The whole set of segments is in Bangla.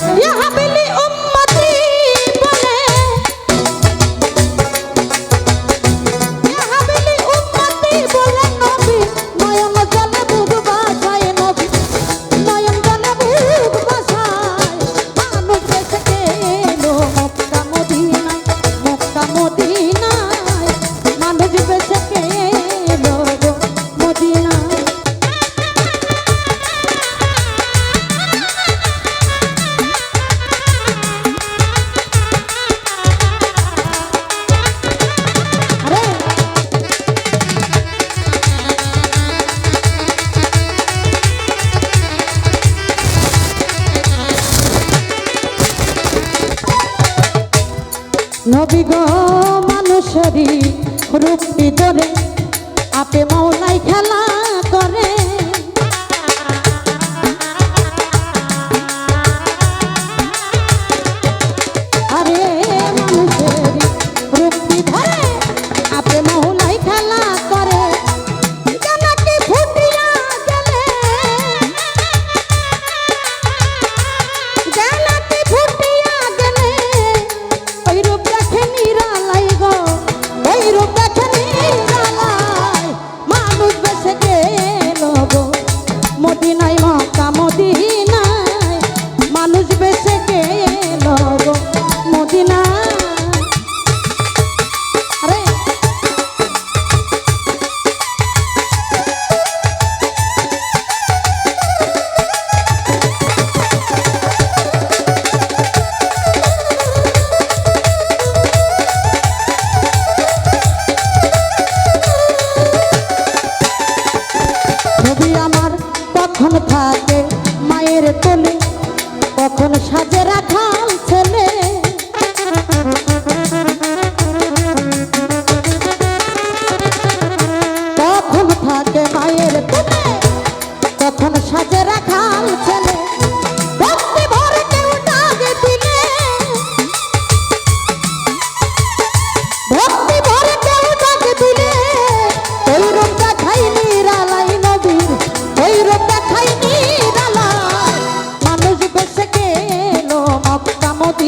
Yeah, happy. নবী গো মানুষেরই রূপটি ধরে আপে মৌলাই খেলা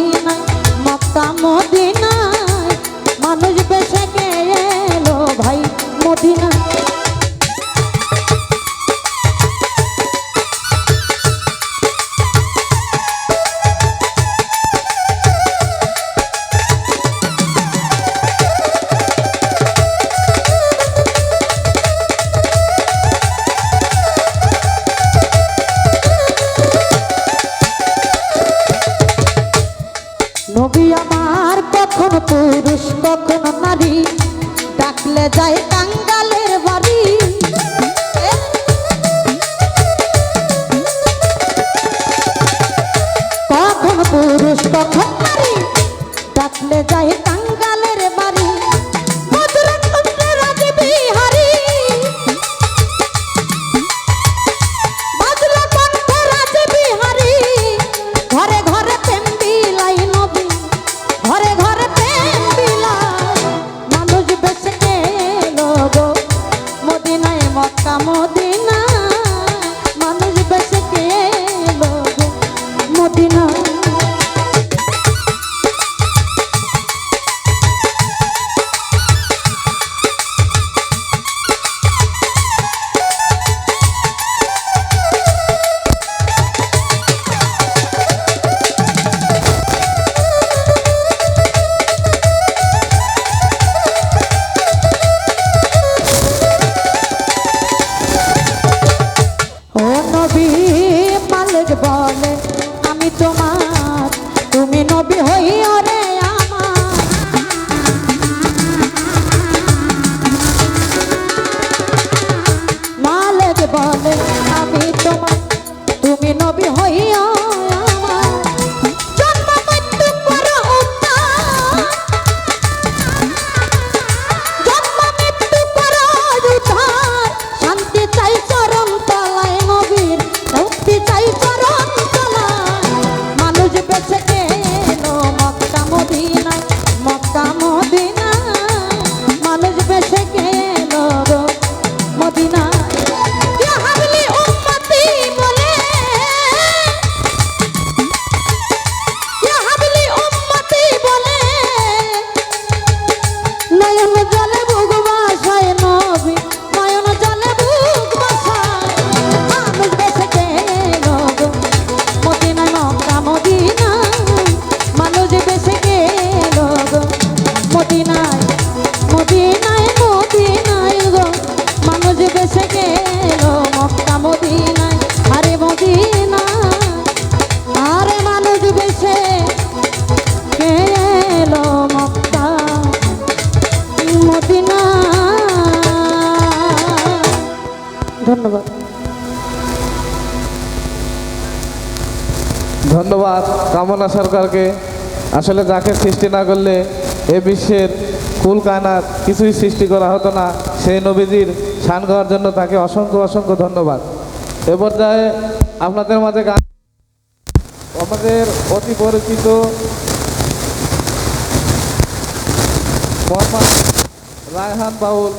মদিনায় মক্কা মদিনা নবী আমার কখন পুরুষ কখন নারী? ডাকলে যায় টাঙ্গ ধন্যবাদ। ধন্যবাদ কামনা সরকারকে। আসলে যাকে সৃষ্টি না করলে এ বিশ্বের কুল কায়নার কিছুই সৃষ্টি করা হতো না। সেই নবীজির স্নান করার জন্য তাকে অসংখ্য অসংখ্য ধন্যবাদ। এ পর্যায়ে আপনাদের মাঝে গান আমাদের অতি পরিচিত রায়হান বাউল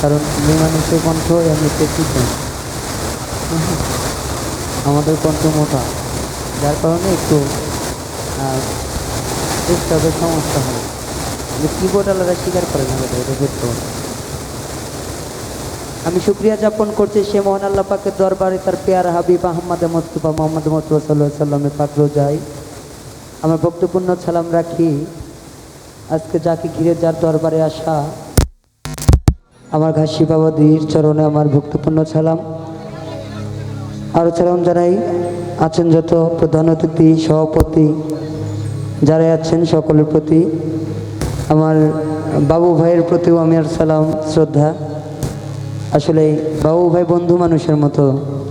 কারণ মেয়ে মানুষের কণ্ঠ এমনিতে ঠিক আমাদের কণ্ঠ মোটা যার কারণে একটু সমস্যা হয় কিবোর্ড আলাদা স্বীকার করে না এটা সত্য আমি শুক্রিয়া যাপন করছি সে মোহন আল্লাহ পাকের দরবারে তার পেয়ার হাবিব আহমদ মোস্তফা মোহাম্মদ মোস্তফা সাল্লাহ সাল্লামের পাত্র যাই। আমার বক্তপূর্ণ সালাম রাখি। আজকে যাকে ঘিরে যার দরবারে আসা, আমার ঘাসি বাবাদির চরণে আমার ভক্তিপূর্ণ সালাম। আরও সালাম জানাই আছেন যত প্রধান অতিথি, সভাপতি যারাই আছেন সকলের প্রতি। আমার বাবু ভাইয়ের প্রতিও আমি আর সালাম, শ্রদ্ধা। আসলে বাবু ভাই বন্ধু মানুষের মতো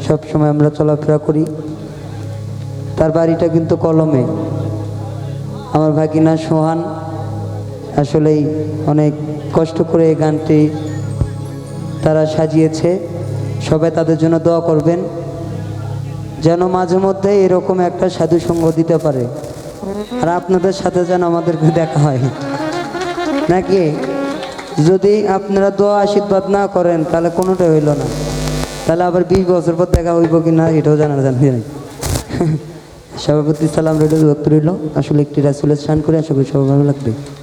সব সময় আমরা চলাফেরা করি। তার বাড়িটা কিন্তু কলমে। আমার ভাগিনা সোহান আসলেই অনেক কষ্ট করে এই গানটি তারা সাজিয়েছে। সবাই তাদের জন্য দোয়া করবেন, যেন মাঝে মধ্যে এরকম একটা সাধু সঙ্গ দিতে পারে। আর আপনাদের সাথে যেন আমাদেরকে দেখা হয়। নাকি? যদি আপনারা দোয়া আশীর্বাদ না করেন, তাহলে কোনোটা হইল না। তাহলে আবার বিশ বছর পর দেখা হইব কি না, এটাও জানা জানি নাই। সভাপতি সালাম রেডিও রইল আসলে একটি রাসুলের স্নান করে, আশা করি সবাই ভালো লাগবে।